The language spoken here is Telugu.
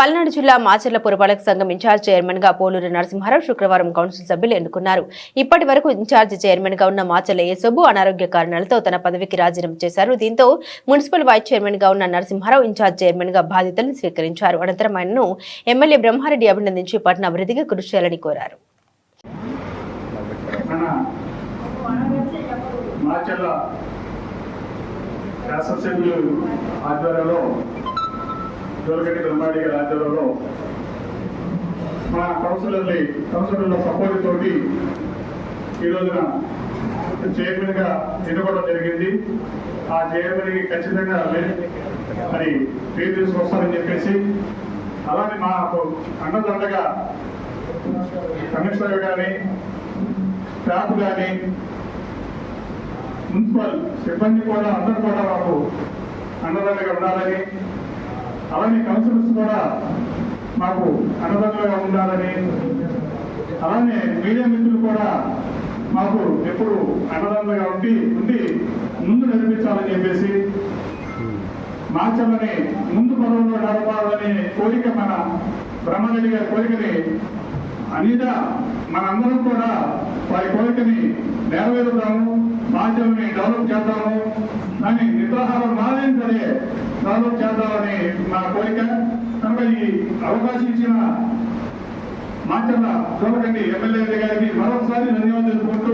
పల్నాడు జిల్లా మాచర్ల పురపాలక సంఘం ఇన్ఛార్జ్ చైర్మన్గా పోలూరు నరసింహారావు శుక్రవారం కౌన్సిల్ సభ్యులు ఎన్నుకున్నారు. ఇప్పటి వరకు ఇన్ఛార్జ్ చైర్మన్గా ఉన్న మాచర్ల ఏసబ్బు అనారోగ్య కారణాలతో తన పదవికి రాజీనామా చేశారు. దీంతో మున్సిపల్ వైస్ చైర్మన్గా ఉన్న నరసింహారావు ఇన్ఛార్జ్ చైర్మన్గా బాధ్యతలను స్వీకరించారు. అనంతరం ఆయనను ఎమ్మెల్యే బ్రహ్మారెడ్డి అభినందించి పట్టణ అభివృద్ధికి కృషి చేయాలని కోరారు. మాచర్ల శాసనసభ్యులు ఆధ్వర్యంలో జోలగడ్డి బ్రహ్మాడి గారి ఆధ్వర్యంలో మా కౌన్సిలర్ని కౌన్సిలర్ల సపోర్ట్ తోటి ఈ రోజున చైర్మన్గా ఎన్నుకోవడం జరిగింది. ఆ చైర్మన్కి ఖచ్చితంగా లే- మరి పేరు తీసుకొస్తారని చెప్పేసి అలానే మాకు అండదండగా కమిషనర్ కానీ స్టాఫ్ కానీ మున్సిపల్ సిబ్బంది కూడా అందరూ కూడా మాకు అండదండగా ఉండాలని అలానే కౌన్సిలర్స్ కూడా మాకు అన్నదండగా ఉండాలని అలానే మీడియా మిత్రులు కూడా మాకు ఎప్పుడు అన్నదండగా ఉండి ఉండి ముందు నిర్మించాలని చెప్పేసి మార్చాలని ముందు పొలంలో నడపాలనే కోరిక మన బ్రహ్మరెడ్డి గారి కోరికని అనిద మనందరం కూడా వారి కోరికని నెరవేరుతాము మాధ్యమని డెవలప్ చేద్దాము అని నిద్రాహారం మానేం సరే డెవలప్ కోరిక కనుక ఈ అవకాశం ఇచ్చిన మాచర్ల చూడకండి ఎమ్మెల్యే గారికి మరొకసారి ధన్యవాదాలు తెలుపుకుంటూ